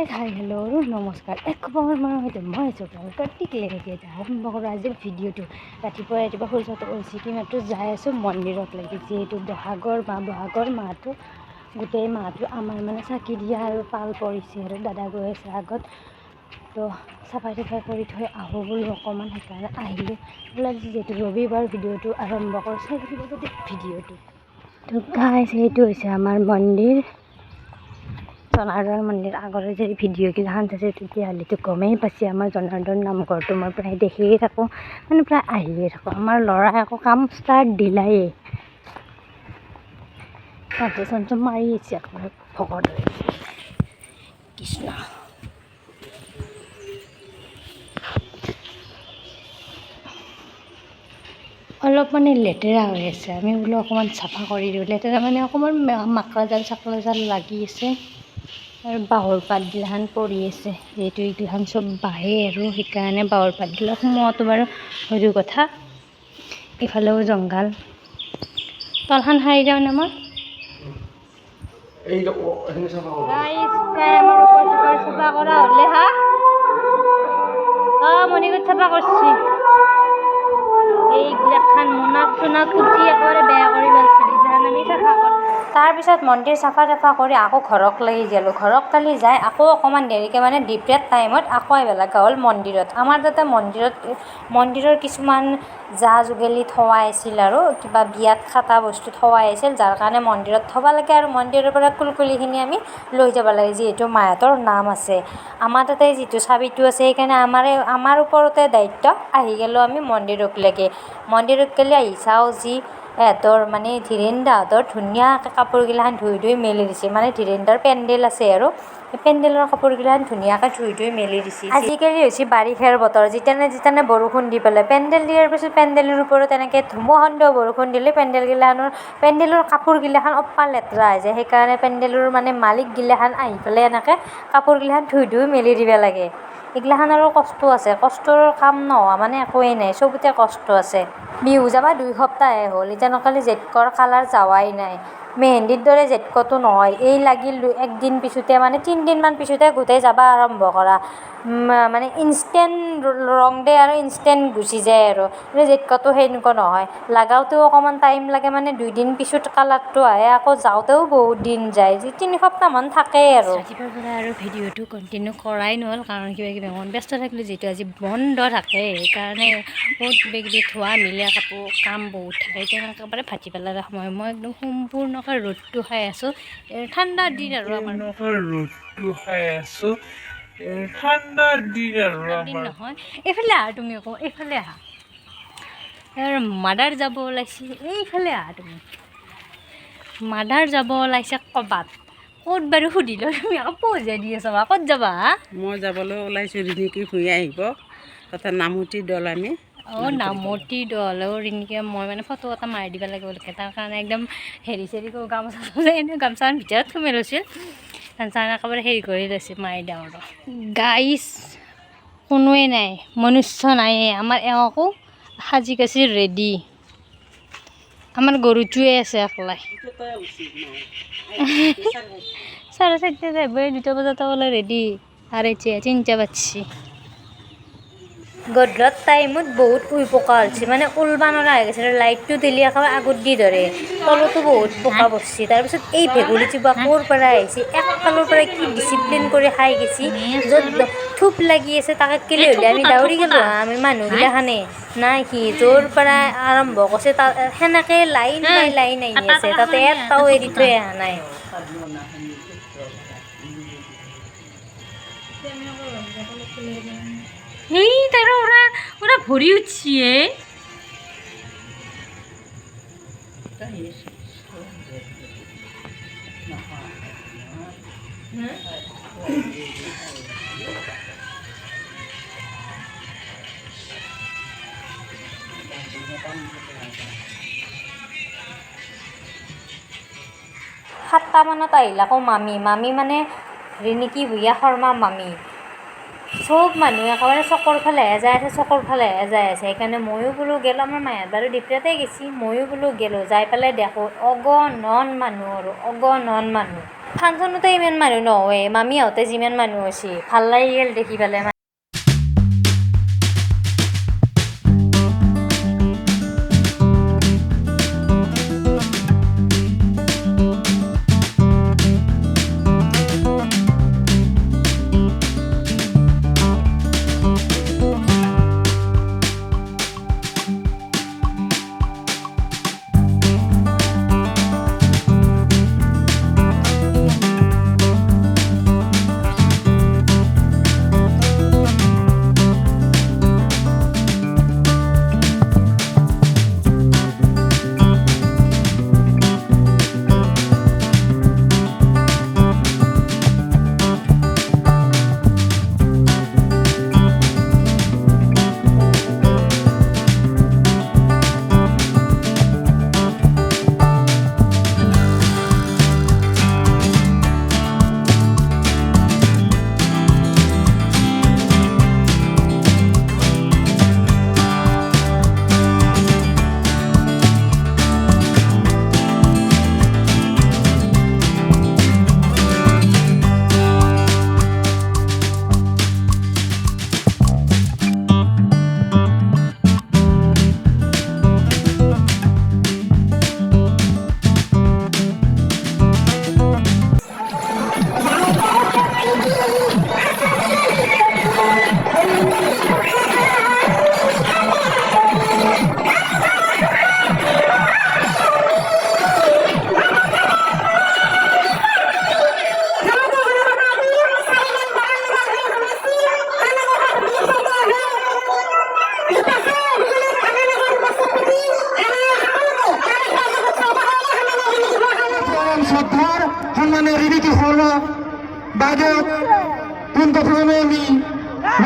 গাই hi hello' নমস্কাৰ এক খবৰ সৈতে মই আপোনালোকৰ টিকলে নেকি আৰম্ভ কৰোঁ আজিৰ ভিডিঅ'টো ৰাতিপুৱা ৰাতিপুৱা সূৰ্যটো উঠিছে কি মাত্ৰ যাই আছোঁ মন্দিৰত লাগি যিহেতু বহাগৰ মাহ বহাগৰ মাহটো গোটেই মাহটো আমাৰ মানে চাকি দিয়া আৰু পাল পৰিছে আৰু দাদা গৈ আছে আগত। তো চাফাই চাফাই কৰি থৈ আহোঁ বুলি অকণমান সেইকাৰণে আহিলোঁ। ওলাই যিহেতু ৰবিবাৰ ভিডিঅ'টো আৰম্ভ কৰোঁ। চাই থাকিব ভিডিঅ'টো তো গাইছ সেইটো হৈছে আমাৰ মন্দিৰ। জনাৰ্দন মন্দিৰ আগৰে যদি ভিডিঅ'গিলাখান চাইছে তেতিয়াহ'লেতো গমেই পাইছে। আমাৰ জনাৰ্দন নামঘৰটো মই প্ৰায় দেখিয়ে থাকোঁ। মানে প্ৰায় আহিয়ে থাকোঁ। আমাৰ ল'ৰাই আকৌ কাম ষ্টাৰ্ট দিলায়ে পঞ্চ চঞ্চ মাৰি আহিছে আকৌ ভকত কৃষ্ণ। অলপ মানে লেতেৰা হৈ আছে। আমি বোলো অকণমান চাফা কৰি দিওঁ। লেতেৰা মানে অকণমান মাকৰা জাল চাকৰা জাল লাগি আছে। আৰু বাঁহৰ পাতগিলাখান পৰি আছে। যিহেতু এইগিলাখান চব বাঁহে আৰু সেইকাৰণে বাঁহৰ পাতগিলা সোমোৱাটো বাৰু সৰু কথা। ইফালেও জংঘাল। তলখান সাৰি দিওঁ মই? এই চাফা কৰা হ'লে হা? অঁ মণিকূট চাফা কৰছি। এইগিলাখান মোনা চোনা কুটি একেবাৰে বেয়া কৰি পেলাইছে এইগিলাখান আমি চাফা কৰোঁ তাৰপিছত মন্দিৰ চাফা চাফা কৰি আকৌ ঘৰক লাগি গ'লোঁ। ঘৰক কালি যাই আকৌ অকণমান দেৰিকৈ মানে ডিপ্ৰেট টাইমত আকৌ আহিব লগা হ'ল মন্দিৰত। আমাৰ তাতে মন্দিৰত, মন্দিৰৰ কিছুমান যা যোগেলি থোৱাই আছিল আৰু কিবা বিয়াত খাটা বস্তু থোৱাই আছিল, যাৰ কাৰণে মন্দিৰত থ'ব লাগে আৰু মন্দিৰৰ পৰা কুলকুলিখিনি আমি লৈ যাব লাগে, যিহেতু মাহঁতৰ নাম আছে। আমাৰ তাতে যিটো চাবিটো আছে, সেইকাৰণে আমাৰে, আমাৰ ওপৰতে দায়িত্ব আহি গ'লোঁ আমি মন্দিৰক মন্দিৰত গ'লে আহি চাওঁ যি এহঁতৰ মানে ধীৰেন দাহঁতৰ ধুনীয়াকৈ কাপোৰগিলাখান ধুই ধুই মেলি দিছে। মানে দাৰ পেণ্ডেল আছে আৰু। পেণ্ডেলৰ কাপোৰগিলাখান ধুনীয়াকৈ ধুই ধুই মেলি দিছে। আজিকালি হৈছে বাৰিষাৰ বতৰ। যেতিয়ানে যেতিয়ানে বৰষুণ দি পেলাই পেণ্ডেল দিয়াৰ পিছত পেণ্ডেলৰ ওপৰত এনেকৈ ধুমুসন্দেহ বৰষুণ দিলে পেণ্ডেলগিলাখানৰ, পেণ্ডেলৰ কাপোৰগিলাখান অপ্পা লেতেৰা হৈ যায়। সেইকাৰণে পেণ্ডেলৰ মানে মালিকগিলাখান আহি পেলাই এনেকৈ কাপোৰগিলাখান ধুই ধুই মেলি দিব লাগে। এইগিলাখানৰো কষ্ট আছে। কষ্টৰ কাম নোহোৱা মানে একোৱেই নাই। চবতে কষ্ট আছে। বিহু যাব দুই সপ্তাহে হ'ল এতিয়ানকালি জেঠকৰ কালাৰ যোৱাই নাই। মেহেন্দিৰ দৰে জেঠকটো নহয়। এই লাগিল একদিন পিছতে মানে তিনিদিনমান পিছতে গোটেই যাব আৰম্ভ কৰা। মানে ইনষ্টেণ্ট ৰং দে আৰু ইনষ্টেণ্ট গুচি যায় আৰু। কিন্তু জেঠকটো সেনেকুৱা নহয়। লগাওঁতেও অকণমান টাইম লাগে মানে দুইদিন পিছত কালাৰটো আহে। আকৌ যাওঁতেও বহুত দিন যায়। যি তিনি সপ্তাহমান থাকেই আৰু। ৰাতিপুৱাৰ পৰা আৰু ভিডিঅ'টো কণ্টিনিউ কৰাই নহ'ল কাৰণ কিবা কিবি মন ব্যস্ত থাকিলোঁ যিহেতু আজি বন্ধ থাকে। সেইকাৰণে বহুত কিবা কিবি ধোৱা মিলা কাপোৰ কাম বহুত থাকে। এতিয়া একেবাৰে পেলাৰ সময়। মই একদম সম্পূৰ্ণকৈ ৰ'দটো খাই আছোঁ। ঠাণ্ডাৰ দিন আৰু আমাৰ। এনেকৈ ৰ'দটো খাই আছো। ঠাণ্ডাৰ দিন আৰু দিন নহয়। এইফালে আহা তুমি আকৌ এইফালে আহা। মাদাৰ যাব ওলাইছে। এইফালে আহা তুমি। মাদাৰ যাব ওলাইছে ক'বাত ক'ত বাৰু সুধিলোঁ তুমি আকৌ পইচা দি আছা বা। ক'ত যাবা হা? মই যাবলৈ ওলাইছোঁ ৰিণিকি ঘূৰি আহিব। তাতে নামুতি দল আমি। অঁ নামতি দল অঁ ৰিণিকে মই মানে ফটো এটা মাৰি দিব লাগিব লাগে তাৰ কাৰণে একদম হেৰি চেৰি গামোচা এনেই গামোচাখন ভিতৰত সোমাই লৈছিল। গামোচাখন একেবাৰে হেৰি কৰি লৈছে মাৰি দিওঁ আৰু গাইছ কোনোৱে নাই মনুষ্য নাইয়ে। আমাৰ এওঁকো সাজি কাচি ৰেডি আমাৰ গৰুটোৱে আছে একলাই। চাৰে চাৰিটা যাবই দুটা বজাত ওলাই ৰেডি আর এতিয়া তিনিটা বাজছি গধূলত টাইমত বহুত উই পকা হৈছে। মানে ওলবা নৰা হৈ গৈছে লাইটটো দিলে একেবাৰে আগত দি ধৰে। তলতো বহুত পকা পৰছি তাৰপিছত এই ভেকুলীটো বা ক'ৰ পৰা আহিছে? একফালৰ পৰা কি ডিচিপ্লিন কৰি খাই গৈছি? য'ত থূপ লাগি আছে, তাকে কেলে হ'লে? আমি দাউৰি গ'লোঁ। আমি মানুহগিলাখানে। নাই সি য'ৰ পৰা আৰম্ভ কৰিছে, তাত সেনেকে লাইন বাই লাইন আহি আছে। তাতে এটাও এৰি থৈ অহা নাই। এই তারা ওরা ওরা ভরি উঠছি। এ সাতটা মানত আহিল আকৌ মামী। মামী মানে ৰিণিকী ভূঞা শৰ্মা মামী। চব মানুহ একেবাৰে চকৰ ফালেহে যাই আছে, চকৰ ফালেহে যাই আছে। সেইকাৰণে ময়ো বোলো গেলোঁ, আমাৰ মাহঁত বাৰু ডিপ্ৰেতে গেছি, ময়ো বোলো গেলোঁ, যাই পেলাই দেখোঁ, অগণন মানুহ আৰু, অগণন মানুহ। ফাংচনতে ইমান মানুহ নহয় মামীহঁতে যিমান মানুহ হৈছে, ভালো লাগি গ'ল দেখি পেলাই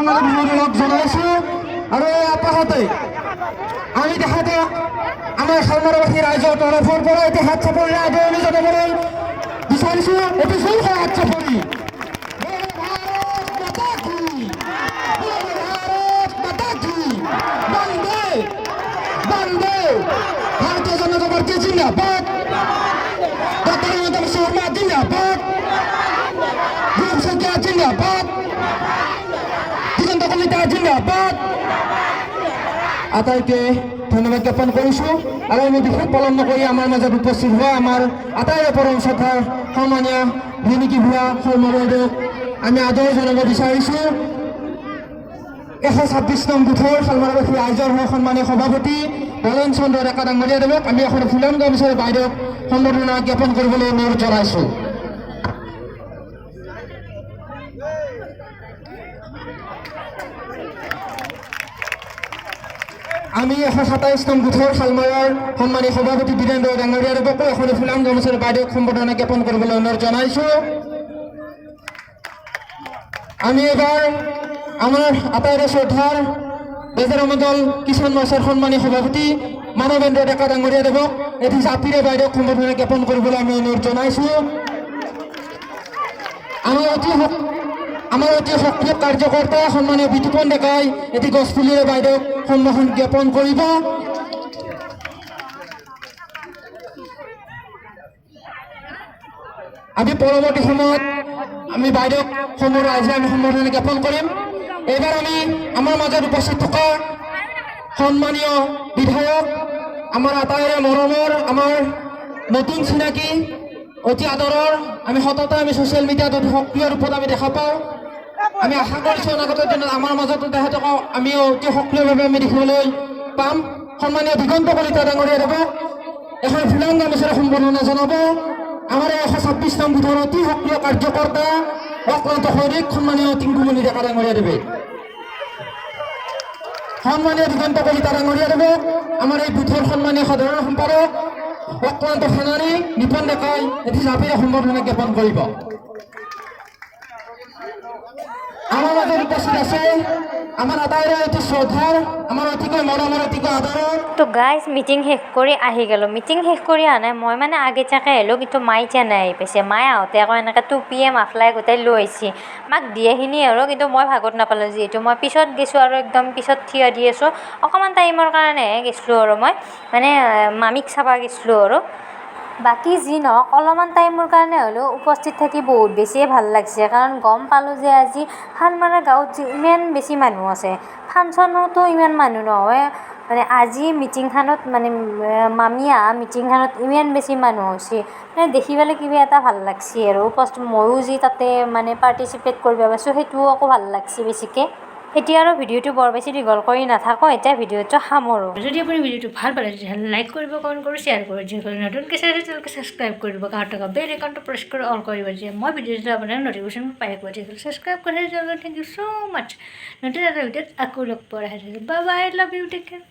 ৰঙালী বিহুৰ লগ জনাইছো আৰু এই আপাহতে আমি তেখেতে আমাৰ শালমাৰবাসী ৰাইজৰ তৰফৰ পৰা এটি হাত চাপৰি আদৰণি জনাবলৈ বিচাৰিছো। এটি জোৰকৈ হাত চাপৰি। জয় ভাৰত জিন্দাবাদ। আটাইকে ধন্যবাদ জ্ঞাপন কৰিছোঁ। আৰু আমি বিশেষ পালন নকৰি আমাৰ মাজত উপস্থিত হোৱা আমাৰ আটাইৰে পৰম শ্ৰদ্ধাৰ সন্মানীয় ভিনিকি ভূঞা শৰ্মাদেউক আমি আদৰ জনাব বিচাৰিছোঁ। এশ ছাব্বিছ নং গোটৰ শালমাৰবাসী ৰাইজৰ হৈ সন্মানীয় সভাপতি নলেন চন্দ্ৰ ডেকা ডাঙৰীয়াদেৱক আমি এখন ফুলাম গামোচাৰে বাইদেউক সম্বৰ্ধনা জ্ঞাপন কৰিবলৈ অনুৰোধ জনাইছোঁ। আমি এশ সাতাইছ নং গোটৰ শালমাৰৰ সন্মানীয় সভাপতি বীৰেন্দ্ৰ ডাঙৰীয়াদেৱকো এখন ফুলাম গামোচাৰে বাইদেউক সম্বৰ্ধনা জ্ঞাপন কৰিবলৈ অনুৰোধ জনাইছোঁ। আমি এবাৰ আমাৰ আটাইৰে শ্ৰদ্ধাৰ বেজেৰা মণ্ডল কিষাণ মৰ্চাৰ সন্মানীয় সভাপতি মানৱেন্দ্ৰ ডেকা ডাঙৰীয়াদেৱক এটি জাতিৰে বাইদেউক সম্বৰ্ধনা জ্ঞাপন কৰিবলৈ আমি অনুৰোধ জনাইছোঁ। আমি অতি আমাৰ অতি সক্ৰিয় কাৰ্যকৰ্তা সন্মানীয় বিতুপন ডেকাই এটি গছপুলিৰে বাইদেউক সম্ভাষণ জ্ঞাপন কৰিব আমি পৰৱৰ্তী সময়ত আমি বাইদেউক সমূহ ৰাইজে আমি সম্বৰ্ধনা জ্ঞাপন কৰিম এইবাৰ আমি আমাৰ মাজত উপস্থিত থকা সন্মানীয় বিধায়ক আমাৰ আটাইৰে মৰমৰ আমাৰ নতুন চিনাকি, অতি আদৰৰ আমি সততে, আমি ছ'চিয়েল মিডিয়াত অতি সক্ৰিয় ৰূপত আমি দেখা পাওঁ। আমি আশা কৰিছোঁ অনাগত দিনত আমাৰ মাজতো তেখেতক আমি অতি সক্ৰিয়ভাৱে আমি দেখিবলৈ পাম। সন্মানীয় দিগন্ত কলিতা ডাঙৰীয়াদেৱক এখন ফুলাম গামোচাৰে সম্বৰ্ধনা জনাব। আমাৰ এশ ছাব্বিছ নং গোটৰ অতি সক্ৰিয় কাৰ্যকৰ্তা, অক্লান্ত সৈনিক, সন্মানীয় টিংকুমণি ডেকা ডাঙৰীয়াদেৱে সন্মানীয় দিগন্ত কলিতা ডাঙৰীয়াদেৱক আমাৰ এই বুথৰ সন্মানীয় সাধাৰণ সম্পাদক, অক্লান্ত সেনানী নিপন ডেকাই, এটি জাপিৰে সম্বৰ্ধনা জ্ঞাপন কৰিব। আমাৰ মাজত উপস্থিত আছে। আমাৰ আটাইৰে অতি শ্ৰদ্ধাৰ আমাৰ অতিকৈ মৰমৰ অতিকৈ আদৰৰ তো গাইজ মিটিং শেষ কৰি আহি গ'লোঁ। মিটিং শেষ কৰি অহা নাই। মই মানে আগতীয়াকৈ আহিলোঁ কিন্তু মাই এতিয়া নাই আহি পাইছে মায়ে আহোঁতে আকৌ এনেকৈ টুপিয়ে মাফলাই গোটেই লৈ আহিছে। মাক দিয়েখিনি আৰু, কিন্তু মই ভাগত নাপালোঁ যিহেতু। মই পিছত গৈছোঁ আৰু একদম পিছত থিয় দি আছোঁ। অকণমান টাইমৰ কাৰণেহে গৈছিলোঁ আৰু মই। মানে মামীক চাব গৈছিলোঁ আৰু। বাকী যি নহওক, অলপমান টাইমৰ কাৰণে হ'লেও উপস্থিত থাকি বহুত বেছিয়ে ভালো লাগিছে। কাৰণ গম পালোঁ যে আজি শালমাৰা গাঁৱত ইমান বেছি মানুহ আছে। ফাংচনতো ইমান মানুহ নহয়। মানে আজি মিটিংখনত মানে মামী অহা মিটিংখনত ইমান বেছি মানুহ হৈছে। মানে দেখি পেলাই কিবা এটা ভালো লাগছে আৰু। উপস্থিত ময়ো যি তাতে মানে পাৰ্টিচিপেট কৰিব পাৰিছোঁ সেইটোও আকৌ ভালো লাগছে বেছিকৈ। এতিয়া আৰু ভিডিঅ'টো বৰ বেছি দীঘল কৰি নাথাকোঁ, এতিয়া ভিডিঅ'টো সামৰোঁ। যদি আপুনি ভিডিঅ'টো ভালো পালে, তেতিয়াহ'লে লাইক কৰিব, কমেণ্ট কৰি, শ্বেয়াৰ কৰিব যিসকলে নতুনকৈ চাইছে তেওঁলোকে ছাবস্ক্ৰাইব কৰিব কাষত থকা বেল একাউণ্টটো প্ৰেছ কৰি অল কৰিব যে মই ভিডিঅ' দিলে আপোনাৰ নটিফিকেশ্যন পাই থাকিব। তেতিয়াহ'লে ছাবস্ক্ৰাইব কৰি তেতিয়াহ'লে থেংক ইউ ছ' মাছ নতুন এটা ভিডিঅ'ত আকৌ লগ আশা থাকিল bye bye love you take care